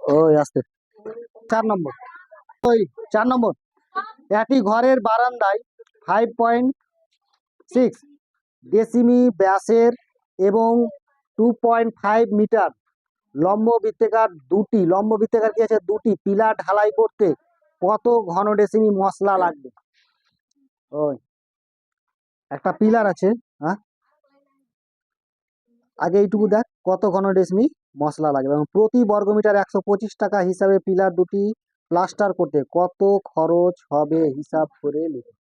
ওই আসতে চার নম্বর। ওই চার নম্বর। একটি ঘরের বারান্দায় ফাইভ পয়েন্ট সিক্স ডেসিমি ব্যাসের এবং টু পয়েন্ট ফাইভ মিটার লম্ব বৃত্তাকার দুটি, লম্ব বৃত্তাকার কি আছে? দুটি পিলার ঢালাই করতে কত ঘন ডেসিমি মশলা লাগবে? ওই একটা পিলার আছে হ্যাঁ? আগে এইটুকু দেখ। কত ঘন ডেসিমি মশলা লাগবে। এবং প্রতি বর্গমিটার একশো পঁচিশ টাকা হিসাবে পিলার দুটি প্লাস্টার করতে কত খরচ হবে হিসাব করে লিখুন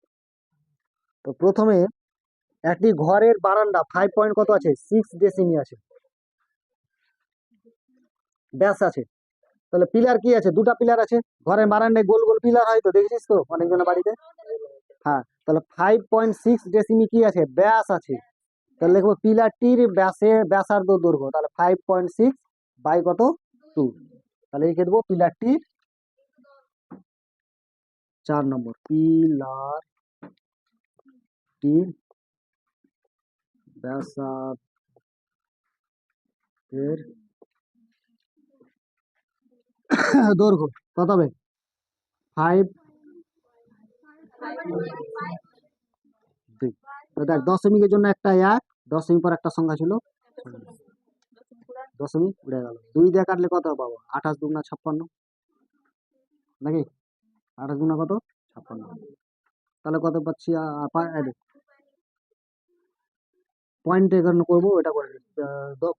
তো প্রথমে একটি ঘরের বারান্দা ফাইভ পয়েন্ট কত আছে? সিক্স ডেসিমি আছে। ব্যাস আছে। তাহলে পিলার কি আছে? দুটা পিলার আছে। ঘরের বারান্দায় গোল গোল পিলার হয় তো, দেখেছিস তো? অনেকজনের বাড়িতে? হ্যাঁ তাহলে ফাইভ পয়েন্ট সিক্স ডেসিমি কি আছে? ব্যাস আছে। তাহলে লিখব পিলারটির ব্যাসে, ব্যাসার্ধ দৈর্ঘ্য, তাহলে ফাইভ পয়েন্ট সিক্স বাই কত? টু তাহলে লিখে দেবো পিলারটির চার নম্বর। পিলার টির ব্যাসার্ধের দৈর্ঘ্য কত হবে? ফাইভ দেখ, দশমিকের জন্য একটা এক দশমিক পর একটা সংখ্যা ছিল। দশমিক উড়ে গেল। দুই দিয়ে কাটলে কত পাবো? আঠাশ দুগুণা ছাপ্পান্ন। নাকি? আঠাশ দুগুণা কত? ছাপ্পান্ন। তাহলে কত পাচ্ছি? পয়েন্ট এখানে করব, এটা করে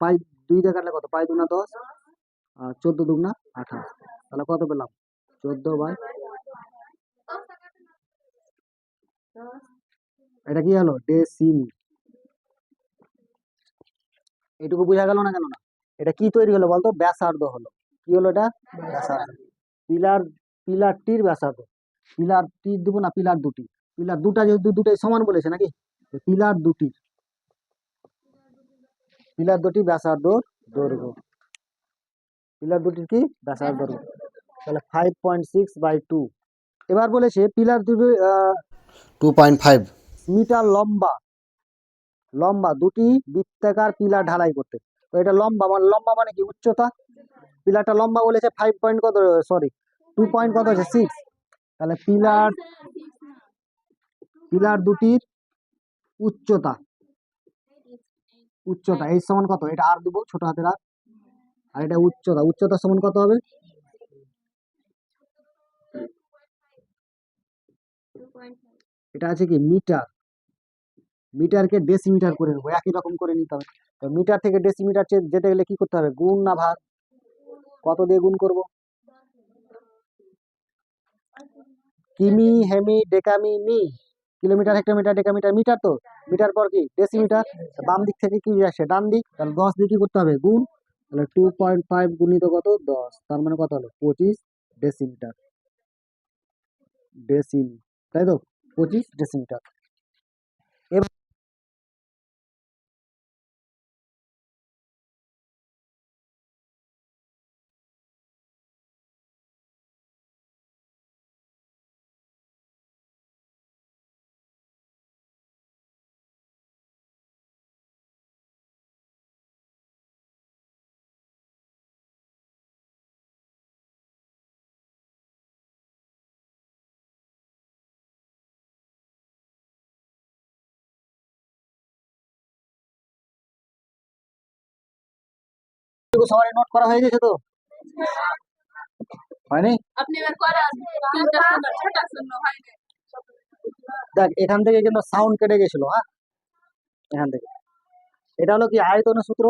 পাই, দুই দিয়ে কাটলে কত? পাই দুগুণা দশ আর চোদ্দ দুগুণা আঠাশ। তাহলে কত পেলাম? চোদ্দ বাই এটা কি হলো? ডে ডেসিমি এটুকু বোঝা গেল না কেন না? এটা কি তৈরি হলো বলতো? ব্যাসার্ধ হলো। কি হলো এটা? ব্যাসার্ধ। পিলার পিলারটির ব্যাসার্ধ। পিলার টির দেবো না পিলার দুটি? পিলার দুটা যেহেতু দুটাই সমান বলেছে নাকি? পিলার দুটি পিলার দুটি ব্যাসার্ধ দৈর্ঘ্য। পিলার দুটির কি? ব্যাসার্ধ দৈর্ঘ্য। তাহলে five point six by two এবার বলেছে পিলার দুটি টু পয়েন্ট ফাইভ মিটার লম্বা। লম্বা দুটি বৃত্তাকার পিলার ঢালাই করতে। তো এটা লম্বা মানে লম্বা মানে কি? উচ্চতা। পিলারটা লম্বা বলেছে ফাইভ পয়েন্ট কত সরি টু পয়েন্ট কত আছে সিক্স তাহলে পিলার পিলার দুটির উচ্চতা। উচ্চতা, এই সমান কত? এটা আর দেবো, ছোট হাতের আর আর এটা উচ্চতা উচ্চতা সমান কত হবে? এটা আছে কি? মিটার। মিটারকে ডেসিমিটার করে নেব, একই রকম করে নিতে হবে। তো মিটার থেকে ডেসিমিটার যেতে গেলে কি করতে হবে? গুণ না ভাগ। কত দিয়ে গুণ করব? কিমি, হেমি, ডেকামি, মি। কিলোমিটার হেক্টোমিটার ডেকামিটার, মিটার তো? মিটার পর কি? ডেসিমিটার বাম দিক থেকে কি আসছে ডান দিক। তাহলে দশ দিয়ে কি করতে হবে? গুণ। তাহলে টু পয়েন্ট ফাইভ গুণিত কত? দশ। তার মানে কত হলো? পঁচিশ ডেসিমিটার ডেসিম তাই তো? পঁচিশ ডেসিমিটার সবাই নোট করা হয়ে গেছে তো? হয়নি? দেখ এখান থেকে কিন্তু সাউন্ড কেটে গেছিল হ্যাঁ? এখান থেকে। এটা হলো কি আয়তনের সূত্র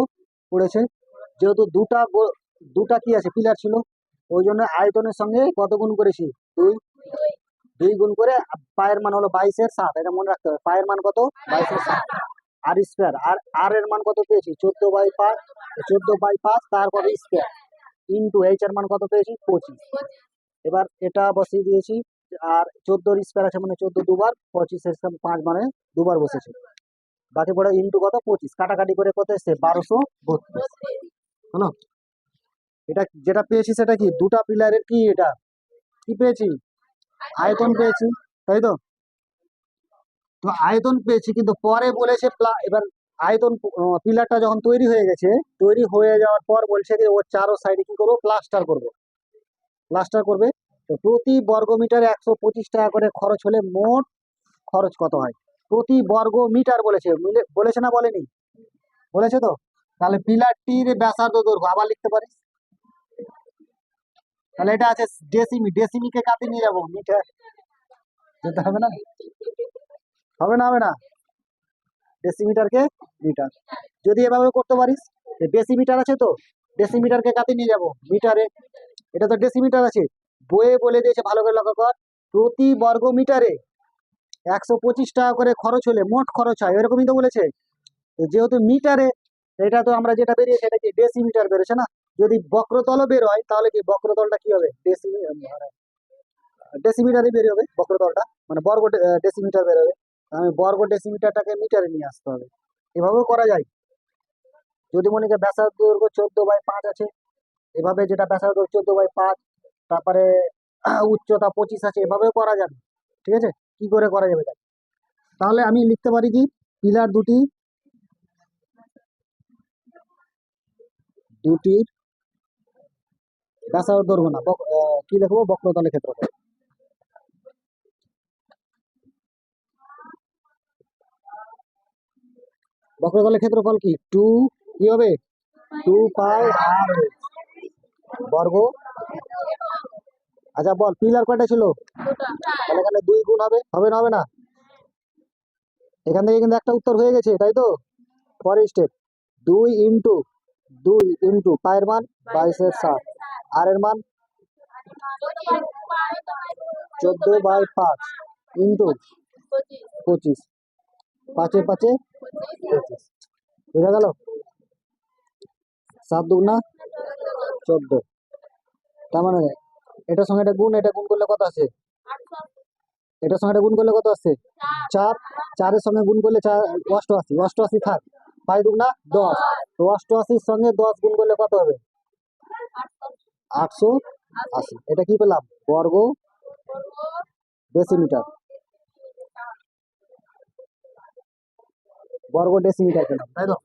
পড়েছে। যেহেতু দুটা দুটা কি আছে পিলার ছিল ওই জন্য আয়তনের সঙ্গে কত গুণ করেছি? দুই। দুই গুণ করে পায়ের মান হলো বাইশের সাত এটা মনে রাখতে হবে। পায়ের মান কত? বাইশের সাত। আর স্কোয়ার আর আর এর মান কত পেয়েছি? চোদ্দ বাই পাঁচ, চোদ্দ বাই পাঁচ, তারপর স্কোয়ার ইন্টু এইচ এর মান কত পেয়েছি? পঁচিশ। এবার এটা বসিয়ে দিয়েছি, আর চোদ্দোর স্কোয়ার আছে মানে চোদ্দ দুবার, পঁচিশ পাঁচ মানে দুবার বসেছে। বাকি পড়ে ইন্টু কত? পঁচিশ। কাটাকাটি করে কত এসছে? বারোশো বত্রিশ। হলো? এটা যেটা পেয়েছি সেটা কি? দুটা পিলারের কি এটা? কি পেয়েছি? আয়তন পেয়েছি, তাই তো? তো আয়তন পেয়েছি, কিন্তু পরে বলেছে এবার আয়তন পিলারটা যখন তৈরি হয়ে গেছে, তৈরি হয়ে যাওয়ার পর বলছে যে ওর চারো সাইডে কি করব? প্লাস্টার করব। প্লাস্টার করবে। তো প্রতি বর্গ মিটারে একশো পঁচিশ টাকা করে খরচ হলে মোট খরচ কত হয়? প্রতি বর্গ মিটার বলেছে বলেছে না বলেনি? বলেছে তো? তাহলে পিলারটির ব্যাসার্ধ দৈর্ঘ্য, আবার লিখতে পারিস? তাহলে এটা আছে ডেসিমি ডেসিমিকে কাতে নিয়ে যাব মিটার যেতে হবে না? হবে না হবে না? ডেসিমিটারকে মিটার যদি এভাবে করতে পারিস ডেসিমিটার আছে তো ডেসিমিটারকে কাতে নিয়ে যাব মিটারে এটা তো ডেসিমিটার আছে। বইয়ে বলে দিয়েছে ভালো করে লক্ষ্য কর, প্রতি বর্গ মিটারে একশো পঁচিশ টাকা করে খরচ হলে মোট খরচ হয়, এরকমই তো বলেছে। যেহেতু মিটারে এটা তো আমরা যেটা বেরিয়েছে, এটা কি ডেসিমিটার বেরোছে না? যদি বক্রতলও বের হয়, তাহলে কি বক্রতলটা কি হবে? ডেসি ডেসিমিটারই বের হবে বক্রতলটা মানে বর্গ ডেসিমিটার বের হবে আমি বর্গ ডেসিমিটারটাকে মিটারে নিয়ে আসতে হবে। এভাবেও করা যায়। যদি মনে করি ব্যাসার্ধ দৈর্ঘ্য চোদ্দ বাই পাঁচ আছে, এভাবে যেটা ব্যাসার্ধ চোদ্দ বাই পাঁচ, তারপরে উচ্চতা পঁচিশ আছে, এভাবেও করা যাবে। ঠিক আছে? কি করে করা যাবে তাহলে? আমি লিখতে পারি কি? পিলার দুটি দুটির ব্যাসার্ধ দৈর্ঘ্য না কি লিখব? বক্রতলের ক্ষেত্রফল। বক্রতলের ক্ষেত্রফল কি? টু, কি হবে? টু পাই আর বর্গ। আচ্ছা বল, পিলার কয়টা ছিল? তাহলে এখানে দুই গুণ হবে। হবে না হবে না? এখান থেকে কিন্তু একটা উত্তর হয়ে গেছে, তাই তো? পরের স্টেপ দুই ইন্টু দুই ইন্টু পায়ের মান বাইশের সাত, আর এর মান চোদ্দ বাই পাঁচ ইন্টু পঁচিশ। পাঁচে পাঁচে। বোঝা গেল? সাত দুগুণা চোদ্দ। তার মানে এটার সঙ্গে এটা গুণ এটা গুণ করলে কত আছে এটার সঙ্গে এটা গুণ করলে কত আসছে চার। চারের সঙ্গে গুণ করলে চার, অষ্টআশি। অষ্টআশি থাক। পাই দুগুণা দশ। তো অষ্টআশির সঙ্গে দশ গুণ করলে কত হবে? আটশো আশি। এটা কি পেলাম? বর্গ ডেসিমিটার বর্গ ডেসিমিটার পেলাম তাই তো?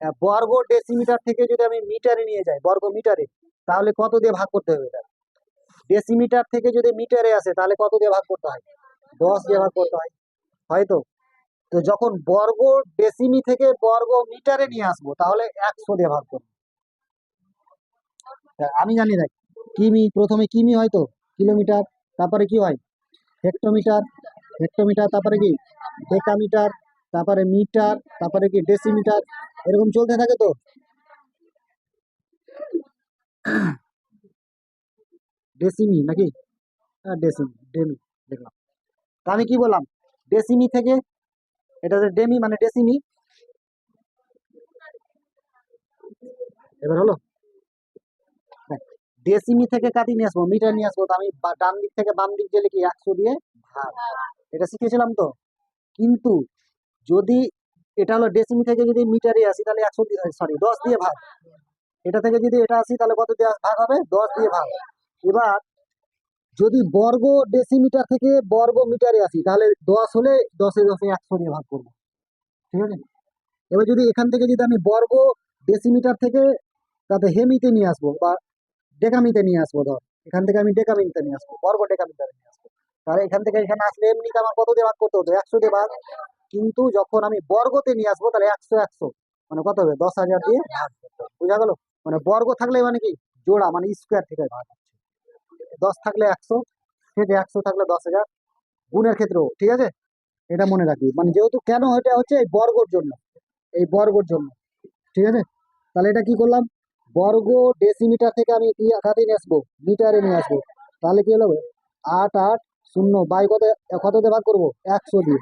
হ্যাঁ, বর্গ ডেসিমিটার থেকে যদি আমি মিটারে নিয়ে যাই বর্গ মিটারে তাহলে কত দিয়ে ভাগ করতে হবে এটা? ডেসিমিটার থেকে যদি মিটারে আসে তাহলে কত দিয়ে ভাগ করতে হয়? দশ দিয়ে ভাগ করতে হয় হয়তো তো? যখন বর্গ ডেসিমি থেকে বর্গ মিটারে নিয়ে আসব তাহলে একশো দিয়ে ভাগ করব। তা আমি জানি দেখ কিমি প্রথমে কিমি হয়তো কিলোমিটার তারপরে কি হয়? হেক্টোমিটার হেক্টোমিটার তারপরে কি? ডেকামিটার তারপরে মিটার, তারপরে কি ডেসিমিটার, এরকম চলতে থাকে তো? ডেসিমি নাকি? হ্যাঁ ডেসিমি, ডেমি, দেখলাম। তা আমি কি বললাম? ডেসিমি থেকে, এটা ডেমি মানে ডেসিমি? এবার হলো? ডেসিমি থেকে কাটি নিয়ে আসব, মিটার নিয়ে আসব, তো আমি ডান দিক থেকে বাম দিক যে লিখি একশো দিয়ে ভাগ। এটা শিখেছিলাম তো? কিন্তু যদি এটা হলো ডেসিমি থেকে যদি মিটারে আসি, তাহলে একশো সরি দশ দিয়ে ভাগ। এটা থেকে যদি এটা আসি, তাহলে কত দিয়ে ভাগ হবে? দশ দিয়ে ভাগ। এবার যদি বর্গ ডেসিমিটার থেকে বর্গ মিটারে আসি, তাহলে দশ হলে দশে দশে একশো দিয়ে ভাগ করব। ঠিক আছে? এবার যদি এখান থেকে যদি আমি বর্গ ডেসিমিটার থেকে তাতে হেমিতে নিয়ে আসব, বা ডেকামিতে নিয়ে আসব, ধর, এখান থেকে আমি ডেকামিতে নিয়ে আসব, বর্গ ডেকামিটারে নিয়ে আসব, তাহলে এখান থেকে এখানে আসলে এমনিতে আমার কত দিয়ে ভাগ করতে হতো? একশো দিয়ে ভাগ। কিন্তু যখন আমি বর্গতে নিয়ে আসব তাহলে একশো একশো। মানে কত হবে? দশ হাজার দিয়ে ভাগ বুঝা গেল? মানে বর্গ থাকলে মানে কি? জোড়া মানে স্কোয়ার থেকে ভাগ দশ থাকলে একশো থেকে একশো থাকলে দশ হাজার গুণের ক্ষেত্রেও ঠিক আছে? এটা মনে রাখবি। মানে যেহেতু কেন এটা হচ্ছে এই বর্গর জন্য এই বর্গর জন্য ঠিক আছে? তাহলে এটা কি করলাম? বর্গ ডেসিমিটার থেকে আমি কি আঘাতে নিয়ে আসব? মিটারে নিয়ে আসব। তাহলে কি হলো? আট আট শূন্য বাই কত কত দিয়ে ভাগ করব? একশো দিয়ে।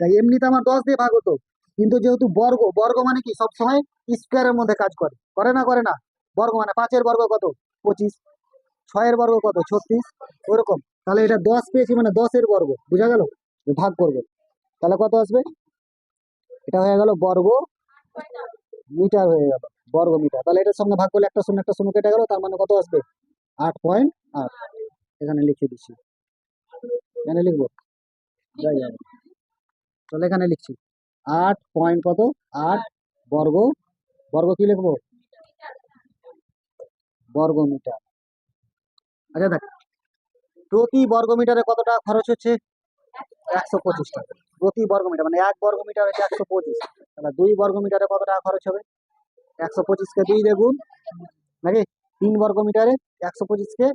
তাই এমনিতে আমার দশ দিয়ে ভাগ হতো। কিন্তু যেহেতু বর্গ বর্গ মানে কি? সবসময় স্কোয়ারের মধ্যে কাজ করে। করে না করে না? বর্গ মানে পাঁচের বর্গ কত? পঁচিশ। ছয়ের বর্গ কত? ছত্রিশ। ওরকম তাহলে এটা দশ পেয়েছি মানে দশের বর্গ। বুঝা গেল? ভাগ করব। তাহলে কত আসবে? এটা হয়ে গেল বর্গ মিটার হয়ে গেল। বর্গ মিটার। তাহলে এটার সঙ্গে ভাগ করলে একটা শূন্য একটা শূন্য কেটে গেল। তার মানে কত আসবে? আট পয়েন্ট আট। এখানে লিখে দিচ্ছি। এখানে লিখব? যাই যাবে তাহলে এখানে লিখছি। আট পয়েন্ট কত? আট বর্গ। বর্গ কি লিখব? বর্গ মিটার আচ্ছা দেখ, প্রতি বর্গ মিটারে কত টাকা খরচ হচ্ছে? একশো পঁচিশ টাকা। প্রতি বর্গ মিটার মানে এক বর্গ মিটার হচ্ছে একশো পঁচিশ। তাহলে দুই বর্গ মিটারে কত টাকা খরচ হবে? একশো পঁচিশকে দুই দিয়ে নাকি? তিন বর্গ মিটারে একশো পঁচিশকে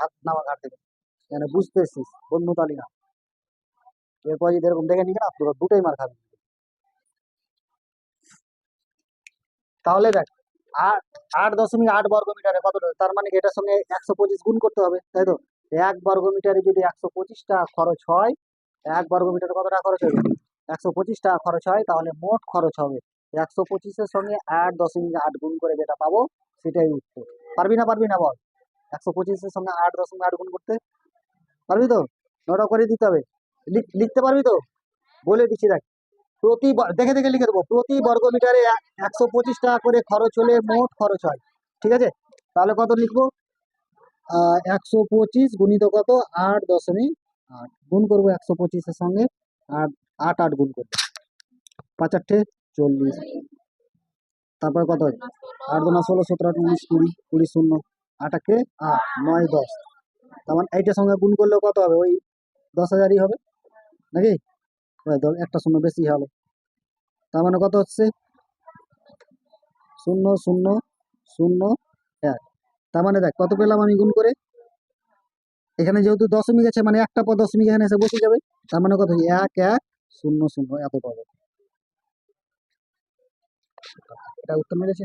হাত নামা ঘাট থেকে। মানে বুঝতে এসছিস, বন্ধু তালি না এরপর যদি এরকম দেখে নিবি না দুটোই মার খাবি। তাহলে দেখ, আট আট দশমিক আট বর্গ মিটারে কত তার মানে এটার সঙ্গে একশো পঁচিশ গুণ করতে হবে, তাই তো? এক বর্গ মিটারে যদি একশো পঁচিশ টাকা খরচ হয়, এক বর্গ মিটারে কত টাকা খরচ হবে? একশো পঁচিশ টাকা খরচ হয়, তাহলে মোট খরচ হবে। একশো পঁচিশের সঙ্গে আট দশমিক আট গুণ করে যেটা পাবো, সেটাই উত্তর। পারবি না পারবি না বল? একশো পঁচিশের সঙ্গে আট দশমিক আট গুণ করতে? পারবি তো? নোটা করে দিতে হবে। লিখতে পারবি তো? বলে দিচ্ছি দেখ। প্রতি দেখে দেখে লিখে দেবো। প্রতি বর্গ মিটারে একশো পঁচিশ টাকা করে খরচ হলে মোট খরচ হয়। ঠিক আছে? তাহলে কত লিখব? একশো পঁচিশ গুণিত কত? আট দশমিক আট। গুণ করব একশো পঁচিশের সঙ্গে আট আট আট গুণ করব। পাঁচ আটটে চল্লিশ। তারপরে কত হয়? আট দুনা ষোলো, সতেরো, আট, উনিশ, কুড়ি কুড়ি শূন্য, আটাকে আট, নয়, দশ। তার মানে এইটার সঙ্গে গুণ করলেও কত হবে? ওই দশ হাজারই হবে। নাকি? ধর একটা শূন্য বেশি হলো। তার মানে কত হচ্ছে? শূন্য শূন্য শূন্য এক। তার মানে দেখ কত পেলাম আমি গুণ করে? এখানে যেহেতু দশমিক আছে মানে একটা পর দশমিক এখানে এসে বসে যাবে। তার মানে কত এক এক শূন্য শূন্য এত পাবো এটা উত্তর মেরেছে?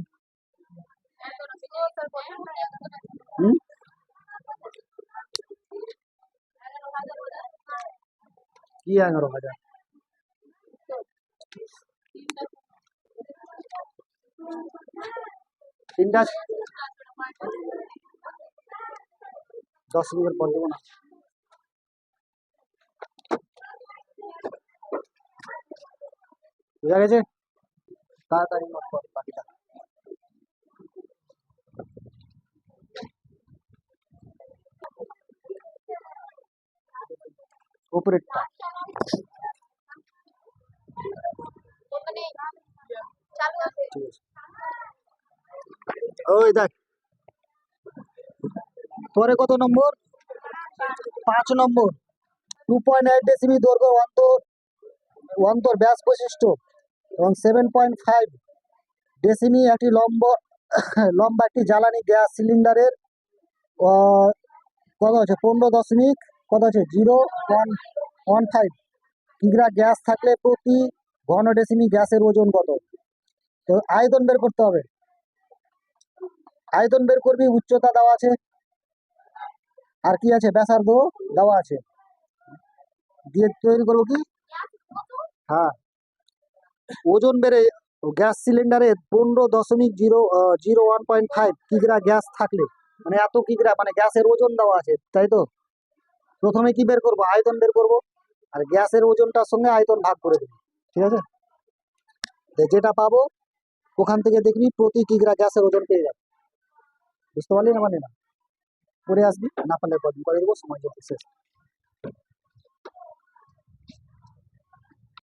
হুম? কি এগারো হাজার তিনটা দশ মিনিটের পর দেবো না। বুঝা গেছে? তাড়াতাড়ি নোট কর ওই দেখ। পরে কত নম্বর? পাঁচ নম্বর। টু পয়েন্ট এইট ডেসিমি দৈর্ঘ্য অন্তর অন্তর ব্যাস বৈশিষ্ট্য এবং সেভেন পয়েন্ট ফাইভ ডেসিমি একটি লম্ব, লম্বা একটি জ্বালানি গ্যাস সিলিন্ডারের কত আছে পনেরো দশমিক, কত আছে জিরো ওয়ান ওয়ান ফাইভ কিগ্রা গ্যাস থাকলে প্রতি ঘন ডেসিমি গ্যাসের ওজন কত? তো আয়তন বের করতে হবে। আয়তন বের করবি, উচ্চতা দেওয়া আছে। আর কি আছে? ব্যাসার্ধ দেওয়া আছে। দিয়ে তৈরি করব কি? হ্যাঁ। ওজন বেড়ে গ্যাস সিলিন্ডারে পনেরো দশমিক zero zero one point five কিগ্রা gas থাকলে মানে এত কিগ্রা মানে গ্যাসের ওজন দেওয়া আছে, তাই তো? প্রথমে কি বের করব? আয়তন বের করব। আর গ্যাসের ওজনটার সঙ্গে আয়তন ভাগ করে দেবো, ঠিক আছে? যেটা পাবো, ওখান থেকে দেখবি প্রতি কিগ্রা গ্যাসের ওজন পেয়ে যাবে। বুঝতে পারলি না মানে? না করে আসবি, না পারলে কদিন করে দেবো, সময় যখন শেষ।